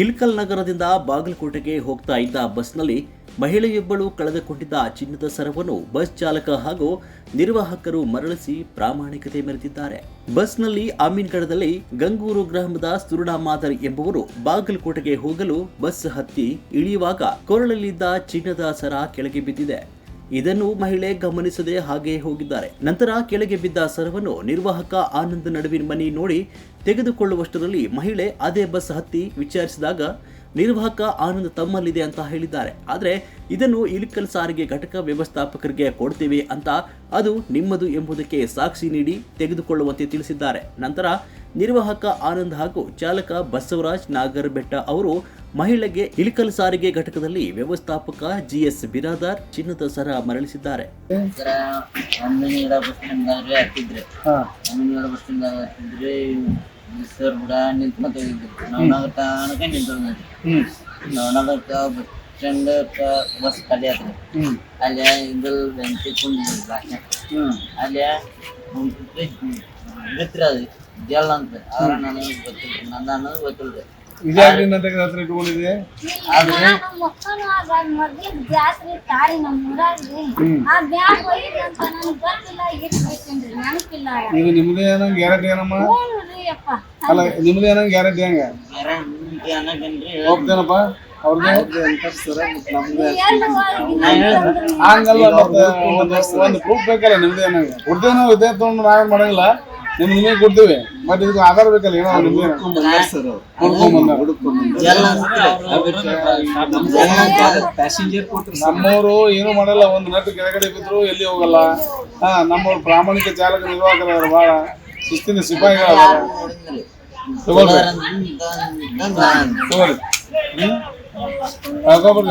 ಇಲ್ಕಲ್ ನಗರದಿಂದ ಬಾಗಲಕೋಟೆಗೆ ಹೋಗ್ತಾ ಇದ್ದ ಬಸ್ನಲ್ಲಿ ಮಹಿಳೆಯೊಬ್ಬಳು ಕಳೆದುಕೊಂಡಿದ್ದ ಚಿನ್ನದ ಸರವನ್ನು ಬಸ್ ಚಾಲಕ ಹಾಗೂ ನಿರ್ವಾಹಕರು ಮರಳಿಸಿ ಪ್ರಾಮಾಣಿಕತೆ ಮೆರೆದಿದ್ದಾರೆ. ಬಸ್ನಲ್ಲಿ ಅಮೀನ್ಗಢದಲ್ಲಿ ಗಂಗೂರು ಗ್ರಾಮದ ಸುರುಣಾ ಮಾದರ್ ಎಂಬುವರು ಬಾಗಲಕೋಟೆಗೆ ಹೋಗಲು ಬಸ್ ಹತ್ತಿ ಇಳಿಯುವಾಗ ಕೊರಳಲ್ಲಿದ್ದ ಚಿನ್ನದ ಸರ ಕೆಳಗೆ ಬಿದ್ದಿದೆ. ಇದನ್ನು ಮಹಿಳೆ ಗಮನಿಸದೆ ಹಾಗೆ ಹೋಗಿದ್ದಾರೆ. ನಂತರ ಕೆಳಗೆ ಬಿದ್ದ ಸರವನ್ನು ನಿರ್ವಾಹಕ ಆನಂದ್ ನಡುವಿನ ಮನಿ ನೋಡಿ ತೆಗೆದುಕೊಳ್ಳುವಷ್ಟರಲ್ಲಿ ಮಹಿಳೆ ಅದೇ ಬಸ್ ಹತ್ತಿ ವಿಚಾರಿಸಿದಾಗ ನಿರ್ವಾಹಕ ಆನಂದ್ ತಮ್ಮಲ್ಲಿದೆ ಅಂತ ಹೇಳಿದ್ದಾರೆ. ಆದರೆ ಇದನ್ನು ಇಲಿಕಲ್ ಸಾರಿಗೆ ಘಟಕ ವ್ಯವಸ್ಥಾಪಕರಿಗೆ ಕೊಡ್ತೀವಿ ಅಂತ ಅದು ನಿಮ್ಮದು ಎಂಬುದಕ್ಕೆ ಸಾಕ್ಷಿ ನೀಡಿ ತೆಗೆದುಕೊಳ್ಳುವಂತೆ ತಿಳಿಸಿದ್ದಾರೆ. ನಂತರ ನಿರ್ವಾಹಕ ಆನಂದ್ ಹಾಗೂ ಚಾಲಕ ಬಸವರಾಜ್ ನಾಗರಬೆಟ್ಟ ಅವರು ಮಹಿಳೆಗೆ ಇಳಿಕಲ್ ಸಾರಿಗೆ ಘಟಕದಲ್ಲಿ ವ್ಯವಸ್ಥಾಪಕ ಜಿಎಸ್ ಬಿರಾದಾರ್ ಚಿನ್ನದ ಸರ ಮರಳಿಸಿದ್ದಾರೆ. ಸರ ಹತ್ತಿದ್ರಿ ಅಮ್ಮಿನಿಗಡ ಬಸ್ ತನಕ ಬಸ್ ಸ್ಟ್ಯಾಂಡ್ ಬಸ್ ಖಾಲಿ ಆತ್ರಿ ಅಲ್ಲಿ ಇದು ಬೆಂಕಿ ಅಲ್ಲಿ ಅದು ಜಲ್ ಅಂತ. ಅವ್ರ ನನಗೆ ಗೊತ್ತಿಲ್ಲ. ನನ್ನ ಅನ್ನೋದು ಗೊತ್ತಿಲ್ರಿ. ಇದಾಗ್ಲಿ ನನ್ನ ಹತ್ರ ಇಟ್ಕೊಂಡಿದೆ ಆದ್ರೆ ಈಗ ಇದು ನಿಮ್ದೇ ಏನೋ ಗ್ಯಾರಂಟಿ ಏನಮ್ಮ? ಅಲ್ಲ ನಿಮ್ದೇ ಏನೋ ಗ್ಯಾರಂಟಿ ಹೆಂಗ? ಹೋಗ್ತೇನಪ್ಪ ಹಂಗಲ್ಲ ಮತ್ತೆ ಒಂದು ಪ್ರೂಫ್ ಬೇಕಲ್ಲ ನಿಮ್ದೇ ಏನಂಗ? ಹುಡ್ದೇನೋ ಇದೇ ತಗೊಂಡು ನಾವೇನ್ ಮಾಡಂಗಿಲ್ಲ. ನಿಮ್ ನಿಮಗೆ ಕೊಡ್ತೀವಿ. ಬಟ್ ಇದಕ್ಕೆ ಆಧಾರ ಬೇಕಲ್ಲ ಏನೋ ಅಂತ ನಮ್ಮವರು ಏನು ಮಾಡಲ್ಲ. ಒಂದು ನಟ್ ಕೆಳಗಡೆ ಬಿದ್ರು ಎಲ್ಲಿ ಹೋಗಲ್ಲ. ಹಾ ನಮ್ಮವ್ರು ಪ್ರಾಮಾಣಿಕ ಚಾಲಕ ನಿರ್ವಾಹಕರು ಅವ್ರು ಬಹಳ ಶಿಸ್ತಿನ ಸಿಪಾಯಿಗಳು ತಗೊಳ್ರಿ. ತಗೊಳ್ರಿ. ಹ್ಮ್? ತಗೊಬರ್ರಿ.